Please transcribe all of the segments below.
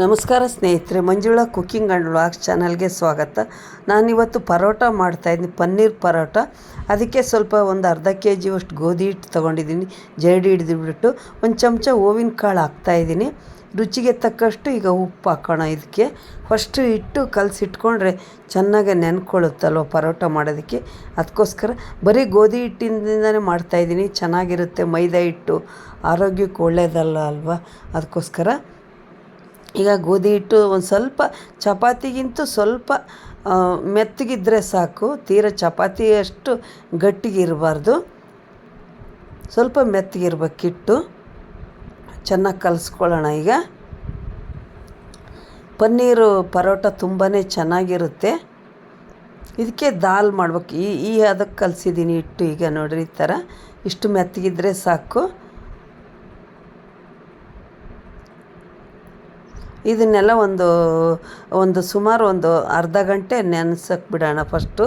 ನಮಸ್ಕಾರ ಸ್ನೇಹಿತರೆ, Manjula cooking and vlogs ಚಾನಲ್ಗೆ ಸ್ವಾಗತ. ನಾನಿವತ್ತು ಪರೋಟ ಮಾಡ್ತಾಯಿದ್ದೀನಿ ಪನ್ನೀರ್ ಪರೋಟ. ಅದಕ್ಕೆ ಸ್ವಲ್ಪ ಒಂದು ಅರ್ಧ ಕೆ ಜಿಯಷ್ಟು ಗೋಧಿ ಹಿಟ್ಟು ತೊಗೊಂಡಿದ್ದೀನಿ, ಜರಡಿ ಹಿಡಿದುಬಿಟ್ಟು. ಒಂದು ಚಮಚ ಹೂವಿನ ಕಾಳು ಹಾಕ್ತಾಯಿದ್ದೀನಿ ರುಚಿಗೆ ತಕ್ಕಷ್ಟು ಈಗ ಉಪ್ಪು ಹಾಕೋಣ ಇದಕ್ಕೆ. ಫಸ್ಟು ಹಿಟ್ಟು ಕಲಸಿಟ್ಕೊಂಡ್ರೆ ಚೆನ್ನಾಗಿ ನೆನ್ಕೊಳ್ಳುತ್ತಲ್ವ ಪರೋಟ ಮಾಡೋದಕ್ಕೆ. ಅದಕ್ಕೋಸ್ಕರ ಬರೀ ಗೋಧಿ ಹಿಟ್ಟಿಂದನೇ ಮಾಡ್ತಾಯಿದ್ದೀನಿ ಚೆನ್ನಾಗಿರುತ್ತೆ ಮೈದಾ ಹಿಟ್ಟು. ಆರೋಗ್ಯಕ್ಕೆ ಒಳ್ಳೆಯದಲ್ಲ ಅಲ್ವಾ? ಅದಕ್ಕೋಸ್ಕರ ಈಗ ಗೋಧಿ ಹಿಟ್ಟು ಒಂದು ಸ್ವಲ್ಪ ಚಪಾತಿಗಿಂತ ಸ್ವಲ್ಪ ಮೆತ್ತಗಿದ್ರೆ ಸಾಕು. ತೀರ ಚಪಾತಿಯಷ್ಟು ಗಟ್ಟಿಗಿರಬಾರ್ದು ಸ್ವಲ್ಪ ಮೆತ್ತಗಿರ್ಬೇಕು ಹಿಟ್ಟು. ಚೆನ್ನಾಗಿ ಕಲಿಸ್ಕೊಳ್ಳೋಣ ಈಗ. ಪನ್ನೀರು ಪರೋಟ ತುಂಬಾ ಚೆನ್ನಾಗಿರುತ್ತೆ. ಇದಕ್ಕೆ ದಾಲ್ ಮಾಡ್ಬೇಕು. ಈ ಈ ಅದಕ್ಕೆ ಕಲಿಸಿದ್ದೀನಿ ಹಿಟ್ಟು ಈಗ ನೋಡಿರಿ ಈ ಥರ. ಇಷ್ಟು ಮೆತ್ತಗಿದ್ರೆ ಸಾಕು. ಇದನ್ನೆಲ್ಲ ಒಂದು ಒಂದು ಸುಮಾರು ಒಂದು ಅರ್ಧ ಗಂಟೆ ನೆನೆಸಕ್ಕೆ ಬಿಡೋಣ ಫಸ್ಟು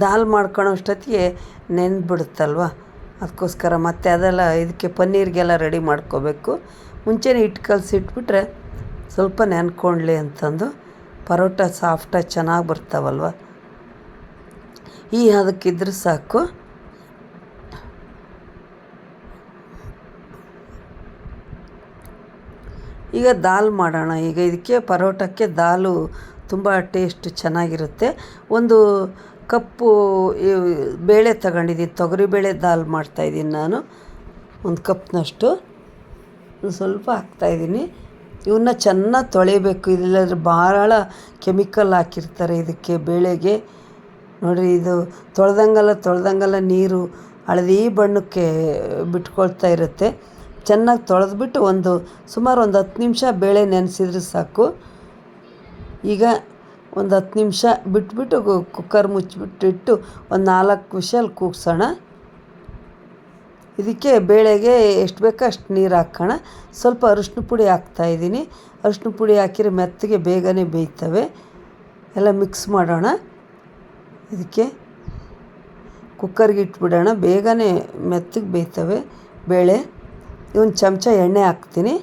ದಾಲ್ ಮಾಡ್ಕೊಳೋ ಅಷ್ಟೊತ್ತಿಗೆ ನೆನ್ಬಿಡುತ್ತಲ್ವ? ಅದಕ್ಕೋಸ್ಕರ ಮತ್ತೆ ಅದೆಲ್ಲ ಇದಕ್ಕೆ ಪನ್ನೀರಿಗೆಲ್ಲ ರೆಡಿ ಮಾಡ್ಕೋಬೇಕು. ಮುಂಚೆನೇ ಹಿಟ್ಟು ಕಲಸಿಟ್ಬಿಟ್ರೆ ಸ್ವಲ್ಪ ನೆನ್ಕೊಂಡ್ಲಿ ಅಂತಂದು. ಪರೋಟ ಸಾಫ್ಟಾಗಿ ಚೆನ್ನಾಗಿ ಬರ್ತಾವಲ್ವ? ಈ ಅದಕ್ಕಿದ್ರೆ ಸಾಕು. ಈಗ ದಾಲ್ ಮಾಡೋಣ. ಈಗ ಇದಕ್ಕೆ ಪರೋಟಕ್ಕೆ ದಾಲು ತುಂಬ ಟೇಸ್ಟ್ ಚೆನ್ನಾಗಿರುತ್ತೆ. ಒಂದು ಕಪ್ಪು ಬೇಳೆ ತಗೊಂಡಿದ್ದೀನಿ. ತೊಗರಿಬೇಳೆ ದಾಲ್ ಮಾಡ್ತಾಯಿದ್ದೀನಿ ನಾನು. ಒಂದು ಕಪ್ನಷ್ಟು. ಸ್ವಲ್ಪ ಹಾಕ್ತಾಯಿದ್ದೀನಿ ಇವನ್ನ ಚೆನ್ನಾಗಿ ತೊಳಿಬೇಕು ಇಲ್ಲಾದ್ರೆ ಭಾಳ ಕೆಮಿಕಲ್ ಹಾಕಿರ್ತಾರೆ ಇದಕ್ಕೆ ಬೇಳೆಗೆ. ನೋಡಿರಿ, ಇದು ತೊಳೆದಂಗೆಲ್ಲ ತೊಳೆದಂಗೆಲ್ಲ ನೀರು ಹಳದಿ ಬಣ್ಣಕ್ಕೆ ಬಿಟ್ಕೊಳ್ತಾ ಇರುತ್ತೆ. ಚೆನ್ನಾಗಿ ತೊಳೆದ್ಬಿಟ್ಟು ಒಂದು ಸುಮಾರು ಒಂದು ಹತ್ತು ನಿಮಿಷ ಬೇಳೆ ನೆನೆಸಿದ್ರೆ ಸಾಕು. ಈಗ ಒಂದು ಹತ್ತು ನಿಮಿಷ ಬಿಟ್ಬಿಟ್ಟು ಕುಕ್ಕರ್ ಮುಚ್ಚಿಬಿಟ್ಟು ಇಟ್ಟು ಒಂದು ನಾಲ್ಕು ವಿಷಲ್ ಕೂಗ್ಸೋಣ. ಇದಕ್ಕೆ ಬೇಳೆಗೆ ಎಷ್ಟು ಬೇಕೋ ಅಷ್ಟು ನೀರು ಹಾಕೋಣ. ಸ್ವಲ್ಪ ಅರಿಶಿನ ಪುಡಿ ಹಾಕ್ತಾಯಿದ್ದೀನಿ ಅರಿಶಿನ ಪುಡಿ ಹಾಕಿದ್ರೆ ಮೆತ್ತಗೆ ಬೇಗನೆ ಬೇಯ್ತವೆ. ಎಲ್ಲ ಮಿಕ್ಸ್ ಮಾಡೋಣ. ಇದಕ್ಕೆ ಕುಕ್ಕರ್ಗೆ ಇಟ್ಬಿಡೋಣ. ಬೇಗನೆ ಮೆತ್ತಗೆ ಬೇಯ್ತವೆ ಬೇಳೆ. ಒಂದು ಚಮಚ ಎಣ್ಣೆ ಹಾಕ್ತೀನಿ.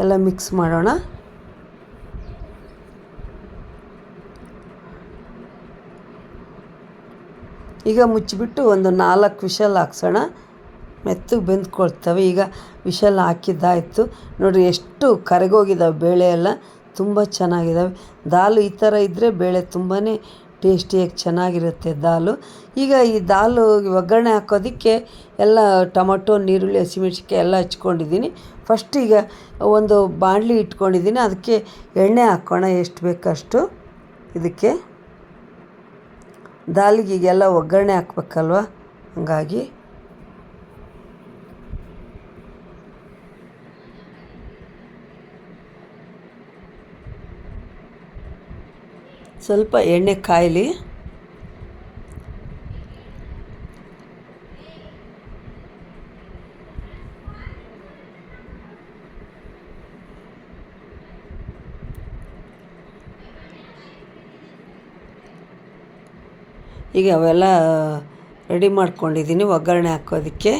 ಎಲ್ಲ ಮಿಕ್ಸ್ ಮಾಡೋಣ. ಈಗ ಮುಚ್ಚಿಬಿಟ್ಟು ಒಂದು ನಾಲ್ಕು ವಿಷಲ್ ಹಾಕ್ಸೋಣ. ಮೆತ್ತಗೆ ಬೆಂದ್ಕೊಳ್ತವೆ. ಈಗ ವಿಷಲ್ ಹಾಕಿದ್ದಾಯಿತು. ನೋಡಿರಿ, ಎಷ್ಟು ಕರಗೋಗಿದ್ದಾವೆ ಬೇಳೆ ಎಲ್ಲ ತುಂಬ ಚೆನ್ನಾಗಿದ್ದಾವೆ. ದಾಲು ಈ ಥರ ಇದ್ದರೆ ಬೇಳೆ ತುಂಬಾ ಟೇಸ್ಟಿಯಾಗಿ ಚೆನ್ನಾಗಿರುತ್ತೆ ದಾಲು. ಈಗ ಈ ದಾಲು ಒಗ್ಗರಣೆ ಹಾಕೋದಕ್ಕೆ ಎಲ್ಲ ಟೊಮಟೊ ನೀರುಳ್ಳಿ ಹಸಿಮೆಣ್ಸಿನ್ಕಾಯಿ ಎಲ್ಲ ಹಚ್ಕೊಂಡಿದ್ದೀನಿ. ಫಸ್ಟ್ ಈಗ ಒಂದು ಬಾಣಲಿ ಇಟ್ಕೊಂಡಿದ್ದೀನಿ. ಅದಕ್ಕೆ ಎಣ್ಣೆ ಹಾಕೋಣ, ಎಷ್ಟು ಬೇಕಷ್ಟು. ಇದಕ್ಕೆ ದಾಲಿಗೆ ಈಗೆಲ್ಲ ಒಗ್ಗರಣೆ ಹಾಕ್ಬೇಕಲ್ವ? ಹಂಗಾಗಿ ಸ್ವಲ್ಪ ಎಣ್ಣೆ ಕಾಯಲಿ. ಈಗ ಅವೆಲ್ಲ ರೆಡಿ ಮಾಡ್ಕೊಂಡಿದ್ದೀನಿ ಒಗ್ಗರಣೆ ಹಾಕೋದಕ್ಕೆ.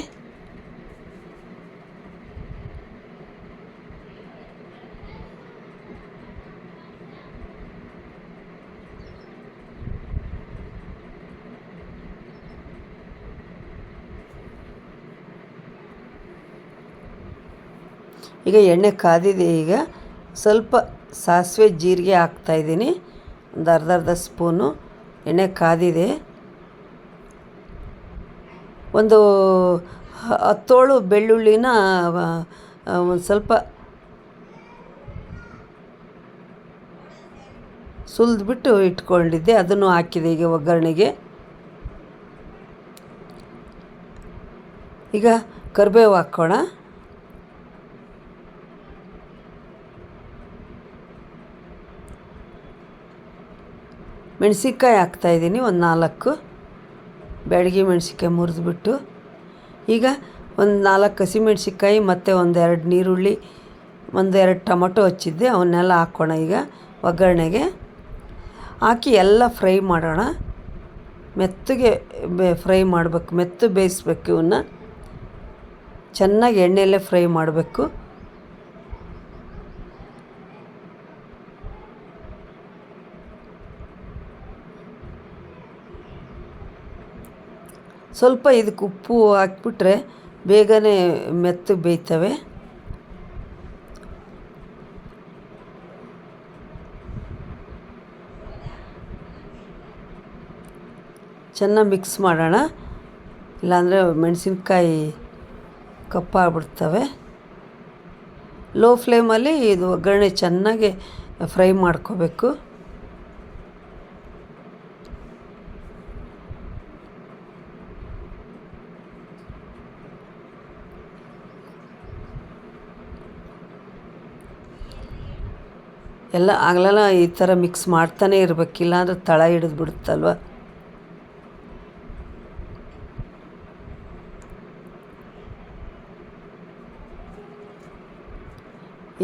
ಈಗ ಎಣ್ಣೆ ಕಾದಿದೆ ಈಗ. ಸ್ವಲ್ಪ ಸಾಸಿವೆ ಜೀರಿಗೆ ಹಾಕ್ತಾಯಿದ್ದೀನಿ ಒಂದು ಅರ್ಧ ಅರ್ಧ ಸ್ಪೂನು ಎಣ್ಣೆ ಕಾದಿದೆ. ಒಂದು ಹತ್ತೋಳು ಬೆಳ್ಳುಳ್ಳಿನ ಒಂದು ಸ್ವಲ್ಪ ಸುಲಿದ್ಬಿಟ್ಟು ಇಟ್ಕೊಂಡಿದ್ದೆ. ಅದನ್ನು ಹಾಕಿದೆ ಈಗ ಒಗ್ಗರಣೆಗೆ. ಈಗ ಕರಿಬೇವು ಹಾಕ್ಕೋಣ ಮೆಣಸಿನ್ಕಾಯಿ ಹಾಕ್ತಾಯಿದ್ದೀನಿ ಒಂದು ನಾಲ್ಕು. ಬೆಳಗ್ಗೆ ಮೆಣಸಿನ್ಕಾಯಿ ಮುರಿದ್ಬಿಟ್ಟು. ಈಗ ಒಂದು ನಾಲ್ಕು ಹಸಿಮೆಣ್ಸಿನ್ಕಾಯಿ ಮತ್ತು ಒಂದೆರಡು ನೀರುಳ್ಳಿ ಒಂದೆರಡು ಟೊಮೊಟೊ ಹಚ್ಚಿದ್ದೆ, ಅವನ್ನೆಲ್ಲ ಹಾಕೋಣ ಈಗ ಒಗ್ಗರಣೆಗೆ. ಹಾಕಿ ಎಲ್ಲ ಫ್ರೈ ಮಾಡೋಣ. ಮೆತ್ತಗೆ ಫ್ರೈ ಮಾಡಬೇಕು, ಮೆತ್ತು ಬೇಯಿಸ್ಬೇಕು ಇವನ್ನ ಚೆನ್ನಾಗಿ ಎಣ್ಣೆಯಲ್ಲೇ ಫ್ರೈ ಮಾಡಬೇಕು. ಸ್ವಲ್ಪ ಇದಕ್ಕೆ ಉಪ್ಪು ಹಾಕ್ಬಿಟ್ರೆ ಬೇಗನೆ ಮೆತ್ತಗೆ ಬೇಯ್ತವೆ. ಚೆನ್ನಾಗಿ ಮಿಕ್ಸ್ ಮಾಡೋಣ. ಇಲ್ಲಾಂದರೆ ಮೆಣಸಿನ್ಕಾಯಿ ಕಪ್ಪಾಗ್ಬಿಡ್ತವೆ ಲೋ ಫ್ಲೇಮಲ್ಲಿ ಇದು ಒಗ್ಗರಣೆ ಚೆನ್ನಾಗಿ ಫ್ರೈ ಮಾಡ್ಕೋಬೇಕು. ಎಲ್ಲ ಆಗಲೆಲ್ಲ ಈ ಥರ ಮಿಕ್ಸ್ ಮಾಡ್ತಾನೆ ಇರಬೇಕಿಲ್ಲ ಅಂದರೆ ತಳ ಹಿಡಿದು ಬಿಡುತ್ತಲ್ವ?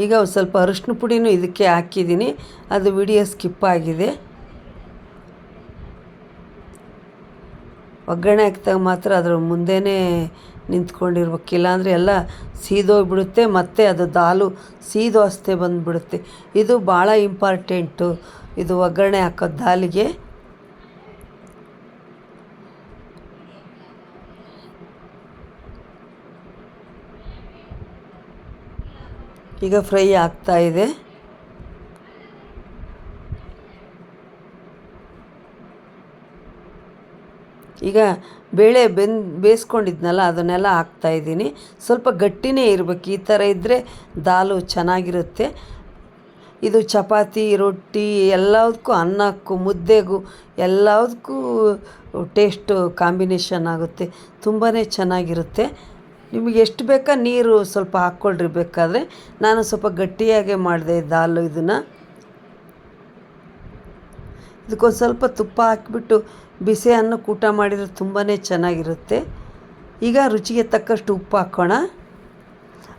ಈಗ ಸ್ವಲ್ಪ ಅರಿಶಿನ ಪುಡಿನೂ ಇದಕ್ಕೆ ಹಾಕಿದ್ದೀನಿ. ಅದು ವಿಡಿಯೋ ಸ್ಕಿಪ್ ಆಗಿದೆ. ಒಗ್ಗರಣೆ ಹಾಕಿದಾಗ ಮಾತ್ರ ಅದ್ರ ಮುಂದೆಯೇ ನಿಂತ್ಕೊಂಡಿರ್ಬೇಕು. ಇಲ್ಲಾಂದರೆ ಎಲ್ಲ ಸೀದೋಗ್ಬಿಡುತ್ತೆ, ಮತ್ತು ಅದು ದಾಲು ಸೀದೋ ಅಷ್ಟೇ ಬಂದುಬಿಡುತ್ತೆ. ಇದು ಭಾಳ ಇಂಪಾರ್ಟೆಂಟು. ಇದು ಒಗ್ಗರಣೆ ಹಾಕೋದು ದಾಲಿಗೆ. ಈಗ ಫ್ರೈ ಆಗ್ತಾ ಇದೆ. ಈಗ ಬೇಳೆ ಬೆಂದು ಬೇಯಿಸ್ಕೊಂಡಿದ್ನಲ್ಲ, ಅದನ್ನೆಲ್ಲ ಹಾಕ್ತಾಯಿದ್ದೀನಿ ಸ್ವಲ್ಪ ಗಟ್ಟಿನೇ ಇರಬೇಕು. ಈ ಥರ ಇದ್ದರೆ ದಾಲು ಚೆನ್ನಾಗಿರುತ್ತೆ. ಇದು ಚಪಾತಿ, ರೊಟ್ಟಿ, ಎಲ್ಲದಕ್ಕೂ ಅನ್ನಕ್ಕೂ, ಮುದ್ದೆಗೂ, ಎಲ್ಲದಕ್ಕೂ ಟೇಸ್ಟು ಕಾಂಬಿನೇಷನ್ ಆಗುತ್ತೆ. ತುಂಬಾ ಚೆನ್ನಾಗಿರುತ್ತೆ. ನಿಮಗೆ ಎಷ್ಟು ಬೇಕಾ ನೀರು ಸ್ವಲ್ಪ ಹಾಕ್ಕೊಳ್ರಿ ಬೇಕಾದರೆ. ನಾನು ಸ್ವಲ್ಪ ಗಟ್ಟಿಯಾಗೆ ಮಾಡಿದೆ ದಾಲು ಇದನ್ನು. ಇದಕ್ಕೊಂದು ಸ್ವಲ್ಪ ತುಪ್ಪ ಹಾಕಿಬಿಟ್ಟು ಬಿಸಿ ಅನ್ನಕ್ಕೆ ಊಟ ಮಾಡಿದರೆ ತುಂಬಾ ಚೆನ್ನಾಗಿರುತ್ತೆ. ಈಗ ರುಚಿಗೆ ತಕ್ಕಷ್ಟು ಉಪ್ಪು ಹಾಕೋಣ.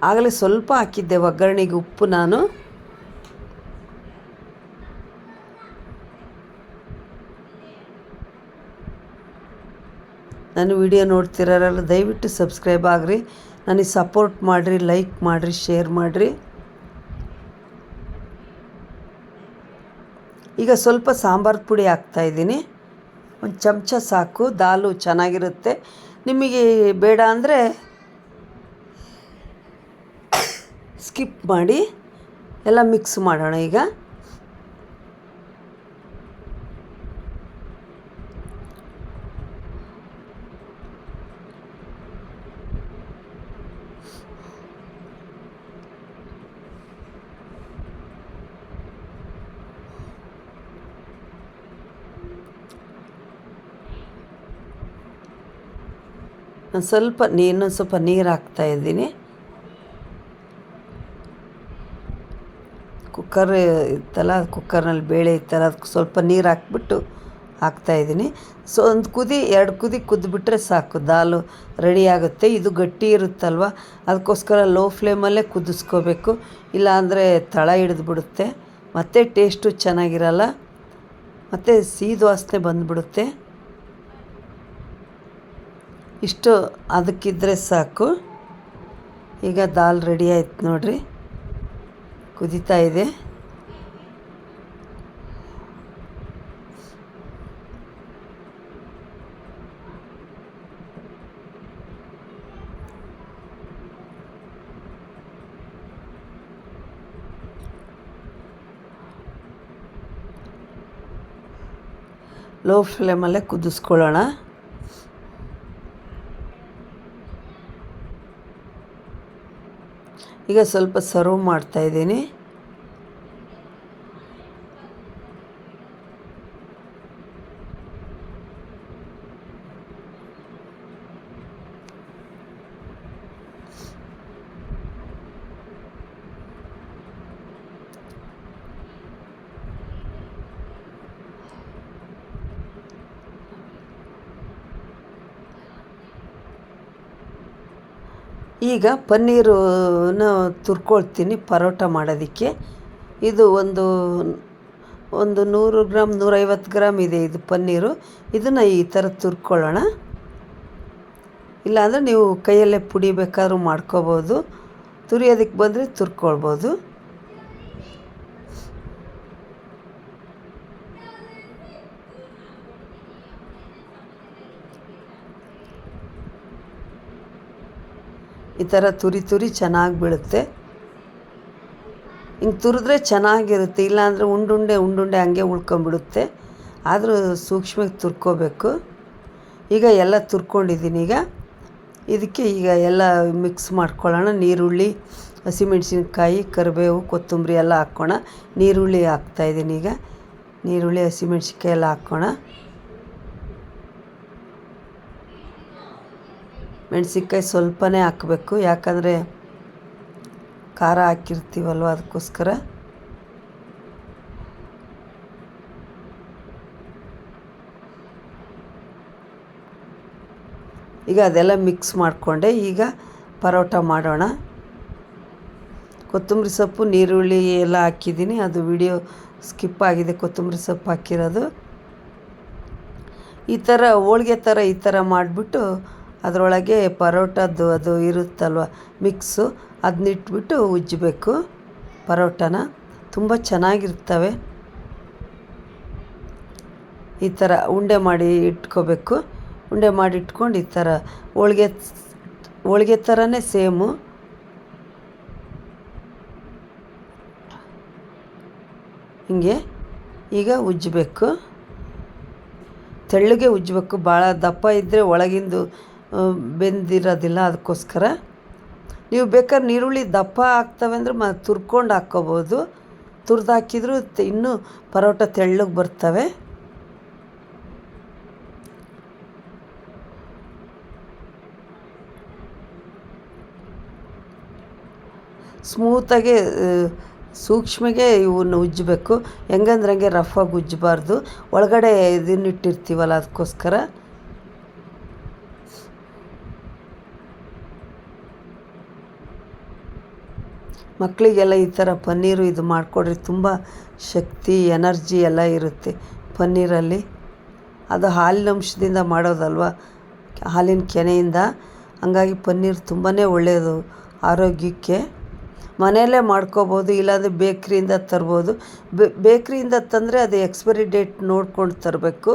ಆಗಲೇ ಸ್ವಲ್ಪ ಹಾಕಿದ್ದೆ ಒಗ್ಗರಣೆಗೆ ಉಪ್ಪು ನಾನು. ನಾನು ವಿಡಿಯೋ ನೋಡ್ತಿರೋರೆಲ್ಲ ದಯವಿಟ್ಟು ಸಬ್ಸ್ಕ್ರೈಬ್ ಆಗಿರಿ. ನನಗೆ ಸಪೋರ್ಟ್ ಮಾಡಿರಿ, ಲೈಕ್ ಮಾಡಿರಿ, ಶೇರ್ ಮಾಡಿರಿ. ಈಗ ಸ್ವಲ್ಪ ಸಾಂಬಾರು ಪುಡಿ ಹಾಕ್ತಾಯಿದ್ದೀನಿ ಒಂದು ಚಮಚ ಸಾಕು ದಾಲು ಚೆನ್ನಾಗಿರುತ್ತೆ. ನಿಮಗೆ ಬೇಡ ಅಂದರೆ ಸ್ಕಿಪ್ ಮಾಡಿ ಎಲ್ಲ ಮಿಕ್ಸ್ ಮಾಡೋಣ ಈಗ. ನಾನು ಸ್ವಲ್ಪ ನೀರನ್ನು ಸ್ವಲ್ಪ ನೀರು ಹಾಕ್ತಾ ಇದ್ದೀನಿ. ಕುಕ್ಕರ್ ಇತ್ತಲ್ಲ, ಕುಕ್ಕರ್ನಲ್ಲಿ ಬೇಳೆ ಇತ್ತಲ್ಲ, ಅದಕ್ಕೆ ಸ್ವಲ್ಪ ನೀರು ಹಾಕ್ಬಿಟ್ಟು ಹಾಕ್ತಾಯಿದ್ದೀನಿ ಸೊ, ಒಂದು ಕುದಿ, ಎರಡು ಕುದಿ ಕುದ್ಬಿಟ್ರೆ ಸಾಕು. ದಾಲು ರೆಡಿ ಆಗುತ್ತೆ. ಇದು ಗಟ್ಟಿ ಇರುತ್ತಲ್ವ? ಅದಕ್ಕೋಸ್ಕರ ಲೋ ಫ್ಲೇಮಲ್ಲೇ ಕುದಿಸ್ಕೋಬೇಕು. ಇಲ್ಲಾಂದರೆ ತಳ ಹಿಡಿದು ಬಿಡುತ್ತೆ ಮತ್ತು ಟೇಸ್ಟು ಚೆನ್ನಾಗಿರಲ್ಲ. ಮತ್ತು ಸೀದು ವಾಸನೆ ಬಂದುಬಿಡುತ್ತೆ. ಇಷ್ಟು ಅದಕ್ಕಿದ್ರೆ ಸಾಕು. ಈಗ ದಾಲ್ ರೆಡಿ ಆಯ್ತು ನೋಡಿರಿ. ಕುದಿತಾ ಇದೆ. ಲೋ ಫ್ಲೇಮಲ್ಲೇ ಕುದಿಸ್ಕೊಳ್ಳೋಣ. ಈಗ ಸ್ವಲ್ಪ ಸರ್ವ್ ಮಾಡ್ತಾಯಿದ್ದೀನಿ ಈಗ ಪನ್ನೀರನ್ನ ತುರ್ಕೊಳ್ತೀನಿ ಪರೋಟ ಮಾಡೋದಕ್ಕೆ. ಇದು ಒಂದು ಒಂದು ನೂರು ಗ್ರಾಮ್, ನೂರೈವತ್ತು ಗ್ರಾಮ್ ಇದೆ ಇದು ಪನ್ನೀರು. ಇದನ್ನು ಈ ಥರ ತುರ್ಕೊಳ್ಳೋಣ. ಇಲ್ಲಾಂದರೆ ನೀವು ಕೈಯಲ್ಲೇ ಪುಡಿಬೇಕಾದ್ರೂ ಮಾಡ್ಕೋಬೋದು. ತುರಿಯೋದಕ್ಕೆ ಬಂದರೆ ತುರ್ಕೊಳ್ಬೋದು. ಈ ಥರ ತುರಿ ತುರಿ ಚೆನ್ನಾಗಿ ಬೀಳುತ್ತೆ. ಹಿಂಗೆ ತುರಿದ್ರೆ ಚೆನ್ನಾಗಿರುತ್ತೆ, ಇಲ್ಲಾಂದರೆ ಉಂಡುಂಡೆ ಉಂಡುಂಡೆ ಹಂಗೆ ಉಳ್ಕೊಂಬಿಡುತ್ತೆ. ಆದರೂ ಸೂಕ್ಷ್ಮಕ್ಕೆ ತುರ್ಕೋಬೇಕು. ಈಗ ಎಲ್ಲ ತುರ್ಕೊಂಡಿದ್ದೀನಿ ಈಗ. ಇದಕ್ಕೆ ಈಗ ಎಲ್ಲ ಮಿಕ್ಸ್ ಮಾಡ್ಕೊಳ್ಳೋಣ. ನೀರುಳ್ಳಿ, ಹಸಿಮೆಣ್ಸಿನ್ಕಾಯಿ, ಕರಿಬೇವು, ಕೊತ್ತಂಬರಿ ಎಲ್ಲ ಹಾಕ್ಕೋಣ. ನೀರುಳ್ಳಿ ಹಾಕ್ತಾಯಿದ್ದೀನಿ ಈಗ. ನೀರುಳ್ಳಿ, ಹಸಿಮೆಣ್ಸಿನ್ಕಾಯಿ ಎಲ್ಲ ಹಾಕ್ಕೋಣ. ಮೆಣಸಿನ್ಕಾಯಿ ಸ್ವಲ್ಪನೇ ಹಾಕಬೇಕು. ಯಾಕಂದರೆ ಖಾರ ಹಾಕಿರ್ತೀವಲ್ವ ಅದಕ್ಕೋಸ್ಕರ. ಈಗ ಅದೆಲ್ಲ ಮಿಕ್ಸ್ ಮಾಡಿಕೊಂಡೆ. ಈಗ ಪರೋಟ ಮಾಡೋಣ. ಕೊತ್ತಂಬರಿ ಸೊಪ್ಪು, ನೀರುಳ್ಳಿ ಎಲ್ಲ ಹಾಕಿದ್ದೀನಿ. ಅದು ವಿಡಿಯೋ ಸ್ಕಿಪ್ ಆಗಿದೆ, ಕೊತ್ತಂಬರಿ ಸೊಪ್ಪು ಹಾಕಿರೋದು. ಈ ಥರ ಹೋಳಿಗೆ ಥರ ಈ ಥರ ಮಾಡಿಬಿಟ್ಟು ಅದರೊಳಗೆ ಪರೋಟದ್ದು ಅದು ಇರುತ್ತಲ್ವ, ಮಿಕ್ಸು ಅದನ್ನಿಟ್ಬಿಟ್ಟು ಉಜ್ಜಬೇಕು. ಪರೋಟನ ತುಂಬ ಚೆನ್ನಾಗಿರ್ತವೆ. ಈ ಥರ ಉಂಡೆ ಮಾಡಿ ಇಟ್ಕೋಬೇಕು. ಉಂಡೆ ಮಾಡಿ ಇಟ್ಕೊಂಡು ಈ ಥರ ಹೋಳ್ಗೆ ಹೋಳ್ಗೆ ಥರನೇ ಸೇಮು. ಹಿಂಗೆ ಈಗ ಉಜ್ಜಬೇಕು. ತೆಳ್ಳಗೆ ಉಜ್ಜಬೇಕು. ಭಾಳ ದಪ್ಪ ಇದ್ದರೆ ಒಳಗಿಂದು ಬೆಂದಿರೋದಿಲ್ಲ ಅದಕ್ಕೋಸ್ಕರ. ನೀವು ಬೇಕಾದ್ರೆ ನೀರುಳ್ಳಿ ದಪ್ಪ ಆಗ್ತವೆ ಅಂದರೆ ಮ, ತುರ್ಕೊಂಡು ಹಾಕ್ಕೋಬೋದು. ತುರ್ದು ಹಾಕಿದರೂ ಇನ್ನೂ ಪರೋಟ ತೆಳ್ಳಗೆ ಬರ್ತವೆ. ಸ್ಮೂತಾಗೆ ಸೂಕ್ಷ್ಮಗೆ ಇವನ್ನ ಉಜ್ಜಬೇಕು. ಹೆಂಗಂದ್ರೆ ಹಂಗೆ ರಫಾಗಿ ಉಜ್ಜಬಾರ್ದು. ಒಳಗಡೆ ಇದನ್ನಿಟ್ಟಿರ್ತೀವಲ್ಲ ಅದಕ್ಕೋಸ್ಕರ. ಮಕ್ಕಳಿಗೆಲ್ಲ ಈ ಥರ ಪನ್ನೀರು ಇದು ಮಾಡಿಕೊಡ್ರಿ ತುಂಬ ಶಕ್ತಿ, ಎನರ್ಜಿ ಎಲ್ಲ ಇರುತ್ತೆ. ಪನ್ನೀರಲ್ಲಿ ಅದು ಹಾಲಿನ ಅಂಶದಿಂದ ಮಾಡೋದಲ್ವ? ಹಾಲಿನ ಕೆನೆಯಿಂದ. ಹಂಗಾಗಿ ಪನ್ನೀರ್ ತುಂಬಾ ಒಳ್ಳೆಯದು ಆರೋಗ್ಯಕ್ಕೆ. ಮನೆಯಲ್ಲೇ ಮಾಡ್ಕೋಬೋದು, ಇಲ್ಲಾಂದರೆ ಬೇಕ್ರಿಯಿಂದ ತರ್ಬೋದು. ಬೇಕ್ರಿಯಿಂದ ತಂದರೆ ಅದು ಎಕ್ಸ್ಪೈರಿ ಡೇಟ್ ನೋಡ್ಕೊಂಡು ತರಬೇಕು.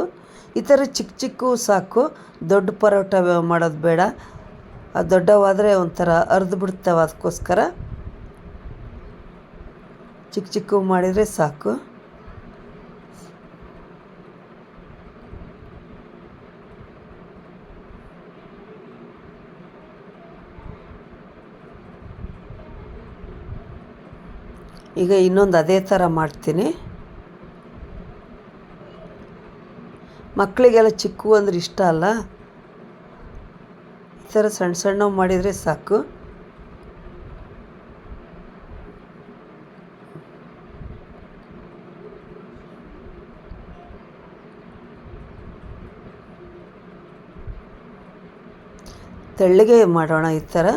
ಈ ಥರ ಚಿಕ್ಕ ಚಿಕ್ಕ ಸಾಕು. ದೊಡ್ಡ ಪರೋಟ ಮಾಡೋದು ಬೇಡ. ದೊಡ್ಡವಾದರೆ ಒಂಥರ ಅರ್ದು ಬಿಡ್ತಾವೆ ಅದಕ್ಕೋಸ್ಕರ ಚಿಕ್ಕ ಚಿಕ್ಕ ಮಾಡಿದರೆ ಸಾಕು. ಈಗ ಇನ್ನೊಂದು ಅದೇ ಥರ ಮಾಡ್ತೀನಿ. ಮಕ್ಕಳಿಗೆಲ್ಲ ಚಿಕ್ಕು ಅಂದ್ರೆ ಇಷ್ಟ ಅಲ್ಲ. ಈ ಥರ ಸಣ್ಣ ಸಣ್ಣವು ಮಾಡಿದರೆ ಸಾಕು. ತೆಳ್ಳಗೆ ಮಾಡೋಣ ಈ ಥರ.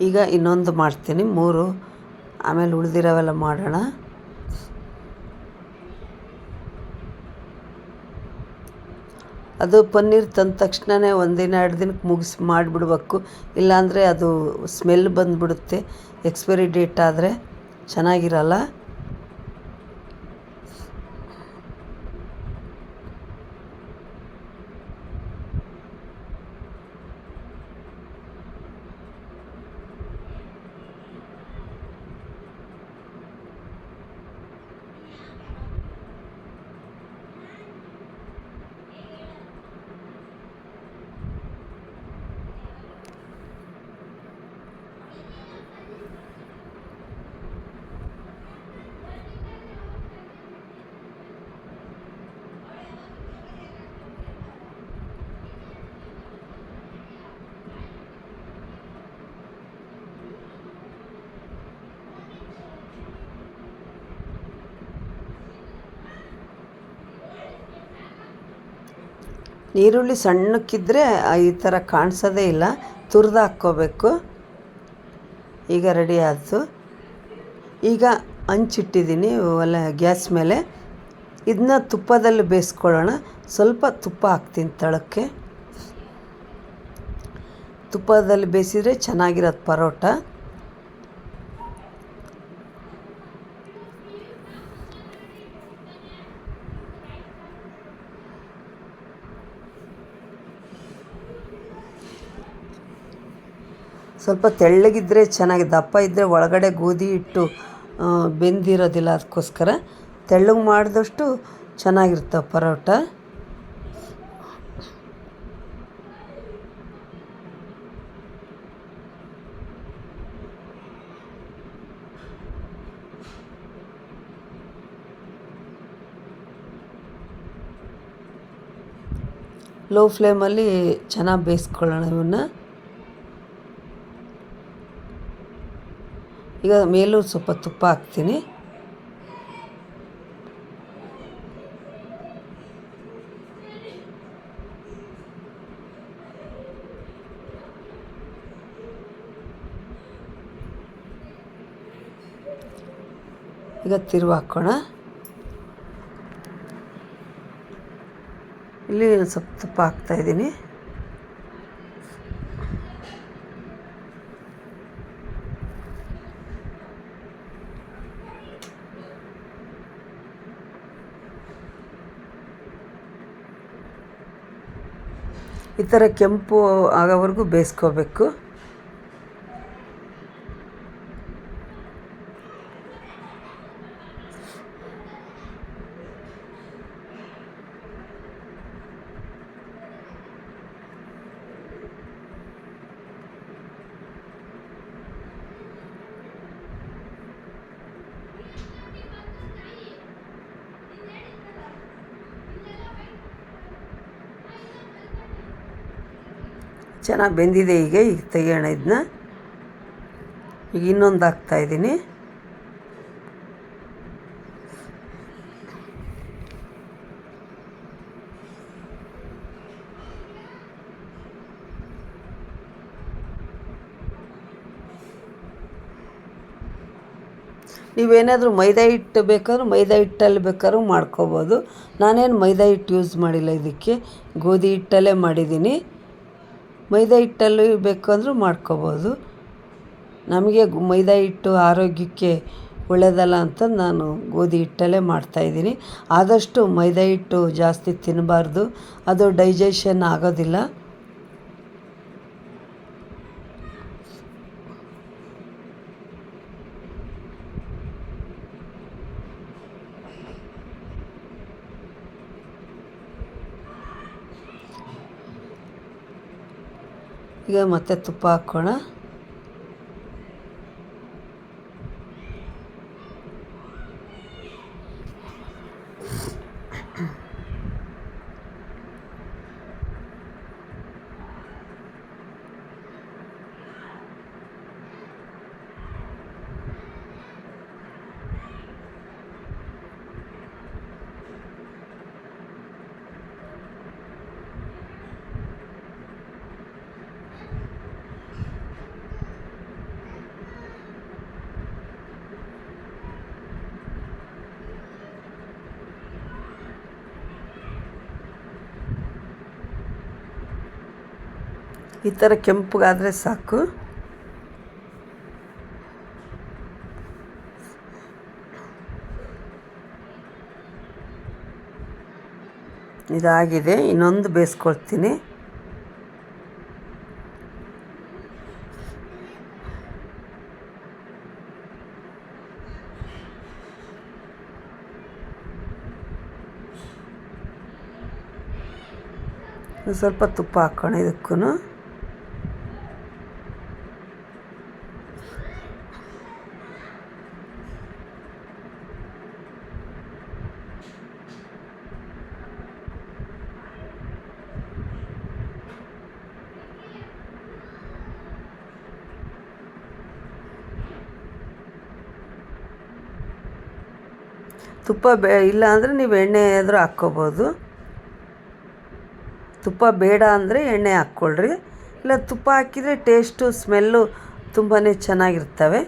ಈಗ ಇನ್ನೊಂದು ಮಾಡ್ತೀನಿ ಮೂರು. ಆಮೇಲೆ ಉಳಿದಿರೋವೆಲ್ಲ ಮಾಡೋಣ. ಅದು ಪನ್ನೀರ್ ತಂದ ತಕ್ಷಣವೇ ಒಂದಿನ, ಎರಡು ದಿನಕ್ಕೆ ಮುಗಿಸಿ, ಮಾಡಿಬಿಡ್ಬೇಕು. ಇಲ್ಲಾಂದರೆ ಅದು ಸ್ಮೆಲ್ ಬಂದುಬಿಡುತ್ತೆ. ಎಕ್ಸ್ಪೈರಿ ಡೇಟ್ ಆದರೆ ಚೆನ್ನಾಗಿರಲ್ಲ. ಈರುಳ್ಳಿ ಸಣ್ಣಕ್ಕಿದ್ದರೆ ಈ ಥರ ಕಾಣಿಸೋದೇ ಇಲ್ಲ, ತುರಿದು ಹಾಕ್ಕೋಬೇಕು. ಈಗ ರೆಡಿ ಆಯಿತು. ಈಗ ಹಂಚಿಟ್ಟಿದ್ದೀನಿ ಒಲೆ ಗ್ಯಾಸ್ ಮೇಲೆ. ಇದನ್ನ ತುಪ್ಪದಲ್ಲಿ ಬೇಯಿಸ್ಕೊಳ್ಳೋಣ. ಸ್ವಲ್ಪ ತುಪ್ಪ ಹಾಕ್ತೀನಿ ತಳಕ್ಕೆ. ತುಪ್ಪದಲ್ಲಿ ಬೇಯಿಸಿದರೆ ಚೆನ್ನಾಗಿರೋದು ಪರೋಟ. ಸ್ವಲ್ಪ ತೆಳ್ಳಗಿದ್ದರೆ ಚೆನ್ನಾಗಿ ದಪ್ಪ ಇದ್ದರೆ ಒಳಗಡೆ ಗೋಧಿ ಹಿಟ್ಟು ಆ, ಬೆಂದಿರೋದಿಲ್ಲ ಅದಕ್ಕೋಸ್ಕರ. ತೆಳ್ಳಗೆ ಮಾಡಿದಷ್ಟು ಚೆನ್ನಾಗಿರ್ತವೆ ಪರೋಟ. ಲೋ ಫ್ಲೇಮಲ್ಲಿ ಚೆನ್ನಾಗಿ ಬೇಯಿಸ್ಕೊಳ್ಳೋಣ ಇವನ್ನ ಈಗ ಮೇಲೂ ಸ್ವಲ್ಪ ತುಪ್ಪ ಹಾಕ್ತೀನಿ. ಈಗ ತಿರುವು ಹಾಕೋಣ. ಇಲ್ಲಿ ಸ್ವಲ್ಪ ತುಪ್ಪ ಹಾಕ್ತಾಯಿದ್ದೀನಿ ಈ ಥರ ಕೆಂಪು ಆಗೋವರೆಗೂ ಬೇಯಿಸ್ಕೋಬೇಕು. ಚೆನ್ನಾಗಿ ಬೆಂದಿದೆ ಈಗ ಈಗ ತೆಗಿಯೋಣ ಇದನ್ನ ಈಗ ಇನ್ನೊಂದು ಹಾಕ್ತಾಯಿದ್ದೀನಿ ನೀವೇನಾದರೂ ಮೈದಾ ಹಿಟ್ಟು ಬೇಕಾದ್ರೂ, ಮೈದಾ ಹಿಟ್ಟಲ್ಲಿ ಬೇಕಾದ್ರೂ ಮಾಡ್ಕೋಬೋದು. ನಾನೇನು ಮೈದಾ ಹಿಟ್ಟು ಯೂಸ್ ಮಾಡಿಲ್ಲ ಇದಕ್ಕೆ. ಗೋಧಿ ಹಿಟ್ಟಲ್ಲೇ ಮಾಡಿದ್ದೀನಿ. ಮೈದಾ ಹಿಟ್ಟಲ್ಲಿ ಬೇಕು ಅಂದರೂ ಮಾಡ್ಕೋಬೋದು. ನಮಗೆ ಮೈದಾ ಹಿಟ್ಟು ಆರೋಗ್ಯಕ್ಕೆ ಒಳ್ಳೆಯದಲ್ಲ ಅಂತ ನಾನು ಗೋಧಿ ಹಿಟ್ಟಲ್ಲೇ ಮಾಡ್ತಾಯಿದ್ದೀನಿ ಆದಷ್ಟು ಮೈದಾ ಹಿಟ್ಟು ಜಾಸ್ತಿ ತಿನ್ನಬಾರ್ದು ಅದು ಡೈಜೆಷನ್ ಆಗೋದಿಲ್ಲ. ಈಗ ಮತ್ತೆ ತುಪ್ಪ ಹಾಕ್ಕೋಣ ಈ ಥರ ಕೆಂಪಗಾದರೆ ಸಾಕು. ಇದಾಗಿದೆ. ಇನ್ನೊಂದು ಬೇಯಿಸ್ಕೊಳ್ತೀನಿ. ಸ್ವಲ್ಪ ತುಪ್ಪ ಹಾಕೋಣ ಇದಕ್ಕೂ ತುಪ್ಪ ಬೇ, ಇಲ್ಲ ಅಂದರೆ ನೀವು ಎಣ್ಣೆ ಆದರೂ ಹಾಕ್ಕೋಬೋದು. ತುಪ್ಪ ಬೇಡ ಅಂದರೆ ಎಣ್ಣೆ ಹಾಕ್ಕೊಳ್ರಿ. ಇಲ್ಲ ತುಪ್ಪ ಹಾಕಿದರೆ ಟೇಸ್ಟು ಸ್ಮೆಲ್ಲು ತುಂಬಾ ಚೆನ್ನಾಗಿರ್ತವೆ.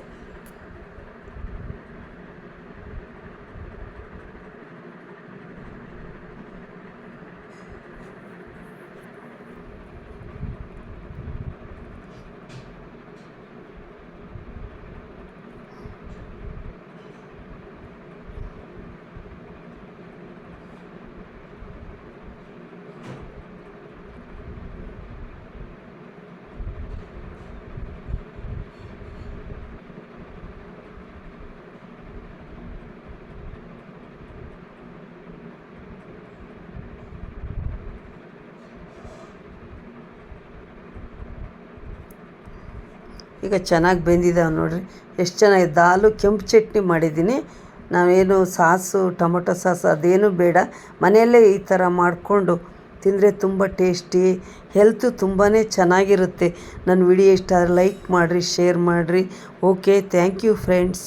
ಈಗ ಚೆನ್ನಾಗಿ ಬೆಂದಿದ್ದಾವೆ ನೋಡಿರಿ. ಎಷ್ಟು ಚೆನ್ನಾಗಿ ದಾಲು ಕೆಂಪು ಚಟ್ನಿ ಮಾಡಿದ್ದೀನಿ. ನಾವೇನು ಸಾಸು, ಟೊಮೊಟೊ ಸಾಸು ಅದೇನು ಬೇಡ. ಮನೆಯಲ್ಲೇ ಈ ಥರ ಮಾಡಿಕೊಂಡು ತಿಂದರೆ ತುಂಬ ಟೇಸ್ಟಿ, ಹೆಲ್ತು ತುಂಬಾ ಚೆನ್ನಾಗಿರುತ್ತೆ. ನನ್ನ ವಿಡಿಯೋ ಇಷ್ಟ ಲೈಕ್ ಮಾಡಿರಿ, ಶೇರ್ ಮಾಡಿರಿ. Okay, thank you friends.